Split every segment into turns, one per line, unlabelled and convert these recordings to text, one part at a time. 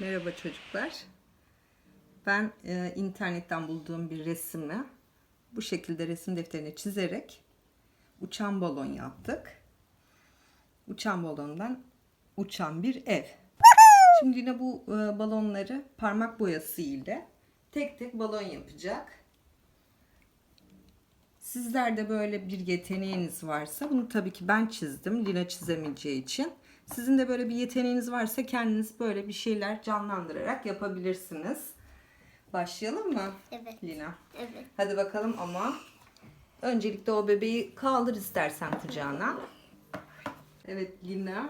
Merhaba çocuklar. Ben e, internetten bulduğum bir resmi bu şekilde resim defterine çizerek uçan balon yaptık. Uçan balondan uçan bir ev. Şimdi yine bu e, balonları parmak boyası ile tek tek balon yapacak. Sizlerde böyle bir yeteneğiniz varsa bunu tabii ki ben çizdim. Lina çizemeyeceği için. Sizin de böyle bir yeteneğiniz varsa kendiniz böyle bir şeyler canlandırarak yapabilirsiniz. Başlayalım mı?
Evet.
Lina.
Evet.
Hadi bakalım ama öncelikle o bebeği kaldır istersen kucağına. Evet Lina.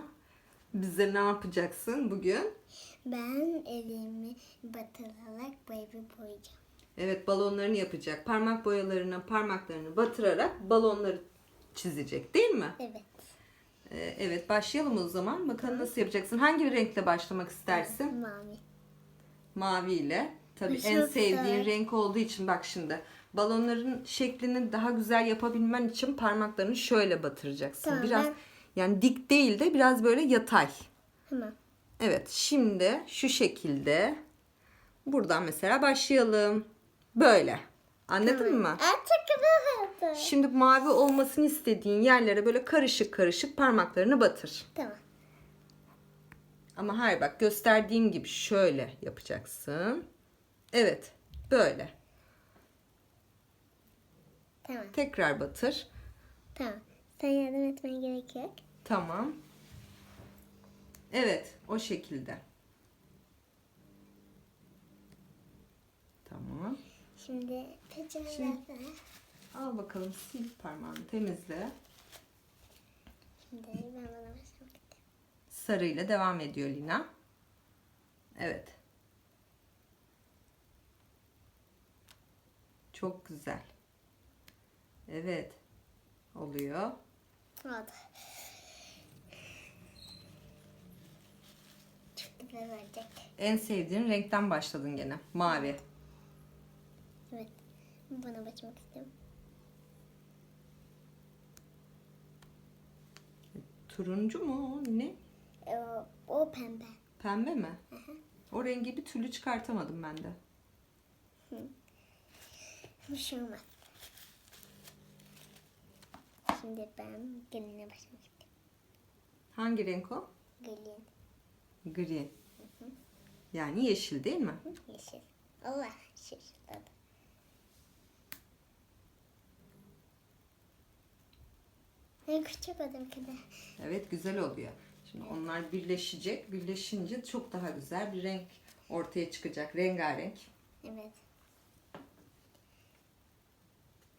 Bize ne yapacaksın bugün?
Ben elimi batırarak baby boyayacağım.
Evet balonlarını yapacak. Parmak boyalarına parmaklarını batırarak balonları çizecek değil mi?
Evet.
Ee, evet başlayalım o zaman. Bakalım nasıl yapacaksın? Hangi renkle başlamak istersin?
Mavi.
Maviyle. Tabii
Çok
en sevdiğin
güzel.
renk olduğu için bak şimdi. Balonların şeklini daha güzel yapabilmen için parmaklarını şöyle batıracaksın.
Tamam,
biraz
ben-
yani dik değil de biraz böyle yatay.
Tamam.
Evet şimdi şu şekilde buradan mesela başlayalım. Böyle. Anladın mı?
Aa,
Şimdi mavi olmasını istediğin yerlere böyle karışık karışık parmaklarını batır.
Tamam.
Ama hayır bak gösterdiğim gibi şöyle yapacaksın. Evet böyle.
Tamam.
Tekrar batır.
Tamam. Sen yardım etmene gerek yok.
Tamam. Evet o şekilde. Tamam.
Şimdi peçetelerle
Şimdi- Al bakalım sil parmağını temizle.
Şimdi ben bana istiyorum.
Sarıyla devam ediyor Lina. Evet. Çok güzel. Evet. Oluyor.
Olacak.
En sevdiğin renkten başladın gene. Mavi.
Evet. Buna başlamak istiyorum.
Turuncu mu? o? Ne?
O, o pembe.
Pembe mi? O rengi bir türlü çıkartamadım ben de.
Bir şey olmaz. Şimdi ben geline istiyorum.
Hangi renk o?
Gelin.
Gri. Yani yeşil değil mi?
Yeşil. Allah şaşırtladı. En küçük adım kadar.
Evet güzel oluyor. Şimdi onlar birleşecek. Birleşince çok daha güzel bir renk ortaya çıkacak. Rengarenk.
Evet.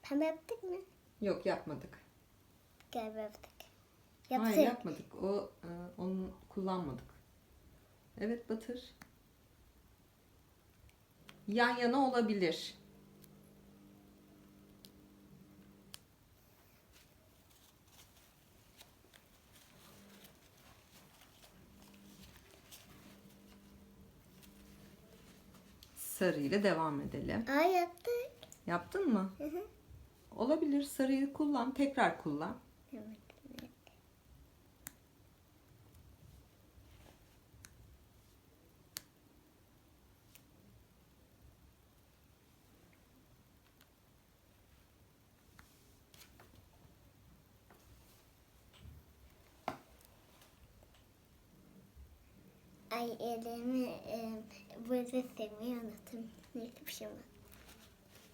Pembe yaptık mı?
Yok yapmadık.
Galiba yaptık. Yaptık.
Hayır yapmadık. O e, onu kullanmadık. Evet batır. Yan yana olabilir. Sarı ile devam edelim.
Aa yaptık.
Yaptın mı?
Hı hı.
Olabilir. Sarıyı kullan. Tekrar kullan.
Evet. evet. Ay elimi e, burada sevmeyi unuttum. Neyse bir şey olmaz.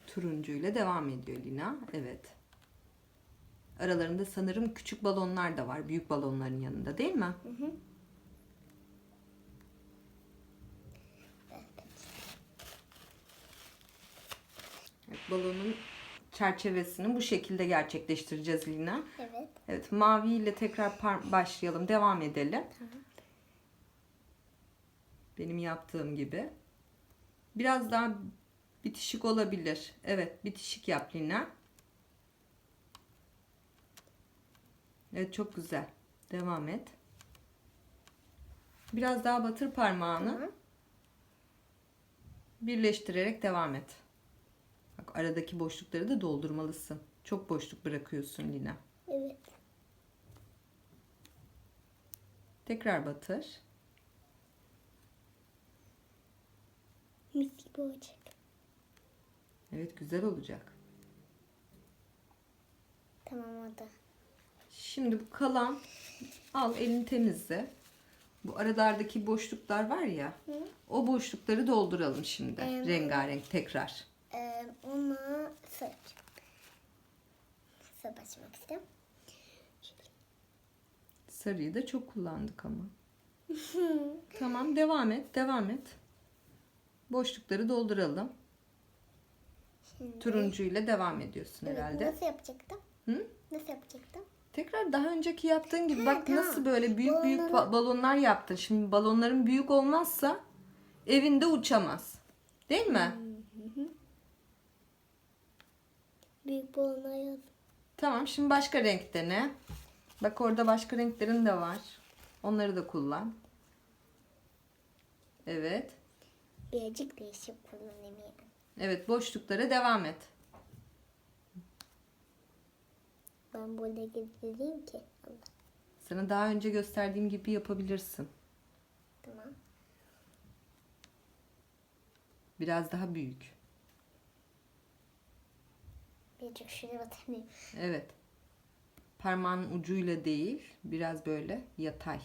Turuncu ile devam ediyor Lina. Evet. Aralarında sanırım küçük balonlar da var. Büyük balonların yanında değil mi?
Hı hı.
Evet, balonun çerçevesini bu şekilde gerçekleştireceğiz Lina.
Evet.
Evet, mavi ile tekrar başlayalım. Devam edelim. Benim yaptığım gibi. Biraz daha bitişik olabilir. Evet, bitişik yap Lina. Evet, çok güzel. Devam et. Biraz daha batır parmağını. Birleştirerek devam et. Bak aradaki boşlukları da doldurmalısın. Çok boşluk bırakıyorsun Lina.
Evet.
Tekrar batır.
Mis gibi olacak.
Evet güzel olacak.
Tamam da.
Şimdi bu kalan al elini temizle. Bu aralardaki boşluklar var ya. O boşlukları dolduralım şimdi.
Evet.
Rengarenk tekrar.
Ee, onu saracağım. Sarı başlamak istiyorum.
Sarıyı da çok kullandık ama. tamam devam et, devam et. Boşlukları dolduralım.
Şimdi,
Turuncuyla devam ediyorsun
Evet,
herhalde.
Nasıl yapacaktım?
Hı?
Nasıl yapacaktım?
Tekrar daha önceki yaptığın gibi
Ha,
bak
tamam.
nasıl böyle büyük büyük
Balonları-
ba- balonlar yaptın. Şimdi balonların büyük olmazsa evinde uçamaz. Değil mi?
Büyük balonlar yazdım.
Tamam şimdi başka renk dene. Bak orada başka renklerin de var. Onları da kullan. Evet.
Birazcık değişik kullanayım yani.
Evet boşluklara devam et.
Ben burada gizleyeyim ki.
Sana daha önce gösterdiğim gibi yapabilirsin.
Tamam.
Biraz daha büyük.
Birazcık şuraya batırmayayım.
Evet. Parmağın ucuyla değil, biraz böyle yatay.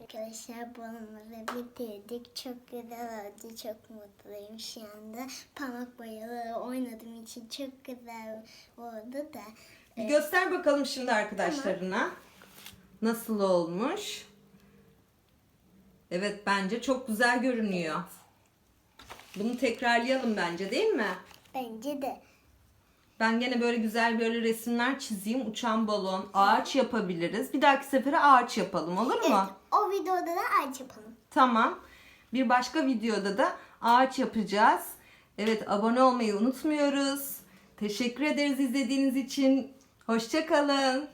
Arkadaşlar balonları bitirdik. Çok güzel oldu. Çok mutluyum şu anda. Parmak boyaları oynadığım için çok güzel oldu da.
Bir göster bakalım şimdi arkadaşlarına. Nasıl olmuş? Evet bence çok güzel görünüyor. Bunu tekrarlayalım bence değil mi?
Bence de.
Ben gene böyle güzel böyle resimler çizeyim. Uçan balon, ağaç yapabiliriz. Bir dahaki sefere ağaç yapalım olur mu?
Evet, o videoda da ağaç yapalım.
Tamam. Bir başka videoda da ağaç yapacağız. Evet abone olmayı unutmuyoruz. Teşekkür ederiz izlediğiniz için. Hoşçakalın.